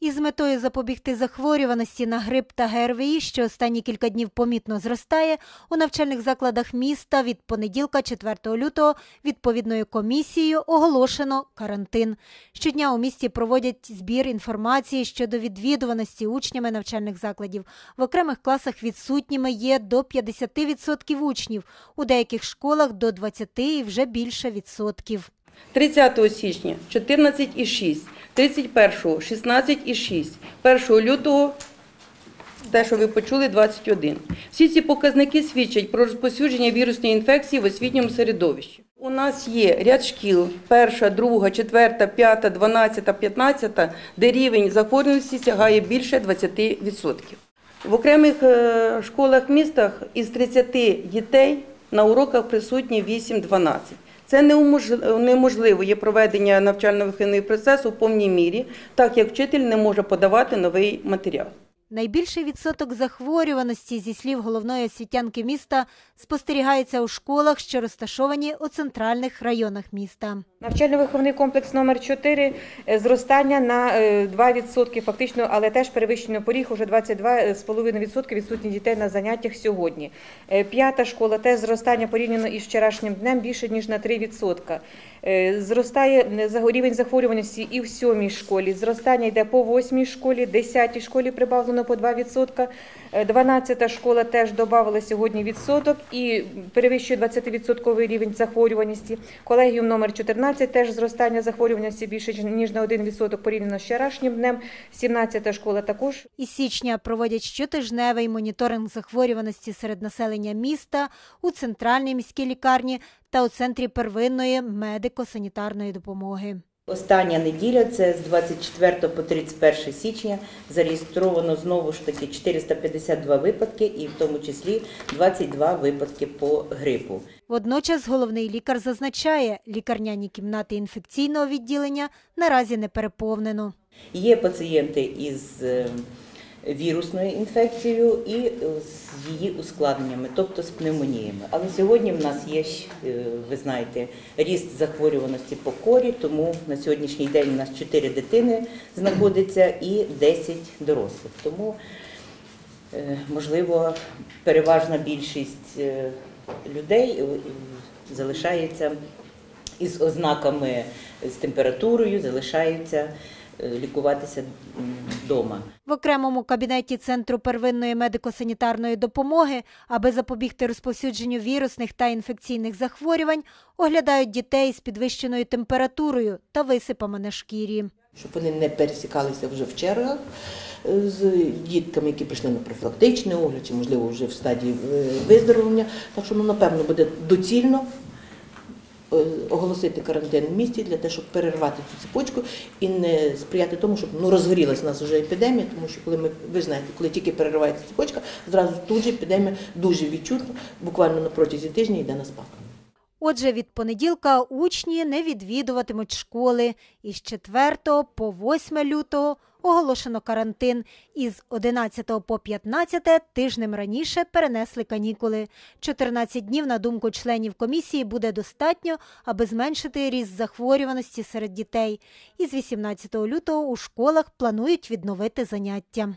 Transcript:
Із метою запобігти захворюваності на грип та ГРВІ, що останні кілька днів помітно зростає, у навчальних закладах міста від понеділка, 4 лютого, відповідною комісією оголошено карантин. Щодня у місті проводять збір інформації щодо відвідуваності учнями навчальних закладів. В окремих класах відсутніми є до 50% учнів, у деяких школах до 20% і вже більше відсотків. 30 січня 14,6, 31 16,6, 1 лютого те, що ви почули, 21. Всі ці показники свідчать про розповсюдження вірусної інфекції в освітньому середовищі. У нас є ряд шкіл, перша, друга, четверта, п'ята, дванадцята, п'ятнадцята, де рівень захворюваності сягає більше 20%. В окремих е, школах містах із 30 дітей на уроках присутні 8-12. Це неможливо є проведення навчально-виховного процесу в повній мірі, так як вчитель не може подавати новий матеріал. Найбільший відсоток захворюваності, зі слів головної освітянки міста, спостерігається у школах, що розташовані у центральних районах міста. Навчально-виховний комплекс номер 4 е, зростання на е, 2% фактично, але теж перевищено поріг уже 22,5% відсутні дітей на заняттях сьогодні. Е, П'ята школа теж зростання порівняно із вчорашнім днем більше ніж на 3%. Е, Зростає е, рівень захворюваності і в сьомій школі. Зростання йде по восьмій школі, десятій школі прибавлено по 2%. Е, 12 школа теж додавала сьогодні відсоток і перевищує 20% рівень захворюваності. Колегіум номер 14 теж зростання захворюваності більше ніж на 1% порівняно з вчорашнім днем. 17 школа також Із січня проводять щотижневий моніторинг захворюваності серед населення міста у центральній міській лікарні та у центрі первинної медико-санітарної допомоги. Остання неділя це з 24 по 31 січня зареєстровано знову ж таки 452 випадки, і в тому числі 22 випадки по грипу. Водночас головний лікар зазначає, лікарняні кімнати інфекційного відділення наразі не переповнено. Є пацієнти із е, вірусною інфекцією і е, з її ускладненнями, тобто з пневмоніями. Але сьогодні в нас є, е, ви знаєте, ріст захворюваності по корі, тому на сьогоднішній день у нас 4 дитини знаходиться і 10 дорослих. Тому, е, можливо, переважна більшість людей залишається із ознаками з температурою, залишаються лікуватися вдома. В окремому кабінеті Центру первинної медико-санітарної допомоги, аби запобігти розповсюдженню вірусних та інфекційних захворювань, оглядають дітей з підвищеною температурою та висипами на шкірі. щоб вони не пересікалися вже в чергах е, з дітками, які прийшли на профілактичний огляд, чи можливо вже в стадії е, виздоровлення. Так що ну, напевно буде доцільно е, оголосити карантин в місті для того, щоб перервати цю цепочку і не сприяти тому, щоб ну розгорілася у нас вже епідемія, тому що коли ми ви знаєте, коли тільки переривається цепочка, зразу тут же епідемія дуже відчутно, буквально на протязі тижня йде на спад. Отже, від понеділка учні не відвідуватимуть школи. Із 4 по 8 лютого оголошено карантин. Із 11 по 15 тижнем раніше перенесли канікули. 14 днів, на думку членів комісії, буде достатньо, аби зменшити ріст захворюваності серед дітей. Із 18 лютого у школах планують відновити заняття.